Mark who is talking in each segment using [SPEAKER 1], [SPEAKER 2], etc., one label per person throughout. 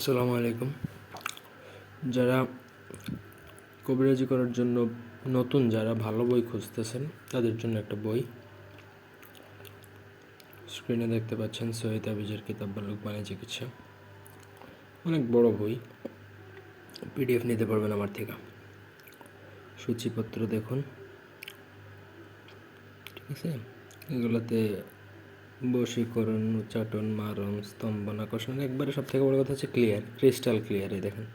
[SPEAKER 1] আসসালামু আলাইকুম। যারা কবিরাজি করার জন্য নতুন, যারা ভালো বই খুঁজতেছেন, তাদের জন্য একটা বই। স্ক্রিনে দেখতে পাচ্ছেন সহিদ আবিজের কিতাব বা লোকমানের চিকিৎসা। অনেক বড় বই। পিডিএফ নিতে পারবেন আমার থেকে। সূচিপত্র দেখুন। ঠিক আছে? এগুলোতে বশীকরণ, উচ্চাটন, মারণ স্তম্ভন আকর্ষণ একবারে সব থেকে বড় কথা হচ্ছে ক্লিয়ার ক্রিস্টাল ক্লিয়ার এই দেখেন।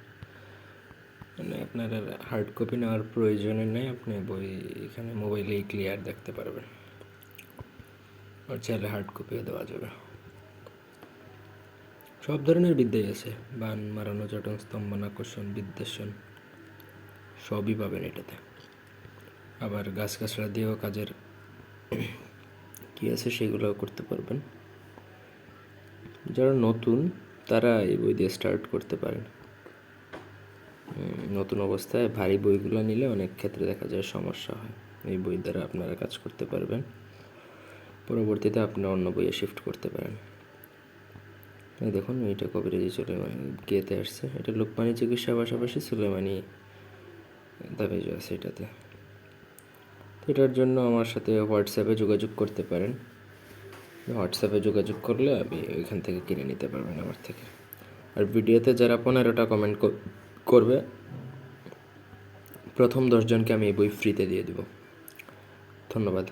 [SPEAKER 1] মানে আপনার আর হার্ড কপি নেওয়ার প্রয়োজনই নেই, আপনি বই এখানে মোবাইলেই ক্লিয়ার দেখতে পারবেন। আর চাইলে হার্ড কপিও দেওয়া যাবে। সব ধরনের বিদ্যাই আছে, বান মারানো চটন স্তম্ভন আকর্ষণ বিদ্বেষণ, সবই পাবেন এটাতে। আবার গাছ গাছড়া দিয়েও কাজের কী আছে সেগুলো করতে পারবেন। যারা নতুন, তারা এই বই দিয়ে স্টার্ট করতে পারেন। নতুন অবস্থায় ভারী বইগুলো নিলে অনেক ক্ষেত্রে দেখা যায় সমস্যা হয়। এই বই দ্বারা আপনারা কাজ করতে পারবেন। পরবর্তীতে আপনি অন্য বইয়ে শিফট করতে পারেন। এই দেখুন এটা কবিরাজি সুলেমানি গেতে আসছে। এটা লোকমানি চিকিৎসার পাশাপাশি সুলেমানি দাবিজ আছে এটাতে। এটার জন্য আমার সাথে হোয়াটসঅ্যাপে যোগাযোগ করতে পারেন। হোয়াটসঅ্যাপে যোগাযোগ করলে আমি ওইখান থেকে কিনে নিতে পারবেন আমার থেকে। আর ভিডিওতে যারা পনেরোটা কমেন্ট করবে, প্রথম দশজনকে আমি এই বই ফ্রিতে দিয়ে দেব। ধন্যবাদ।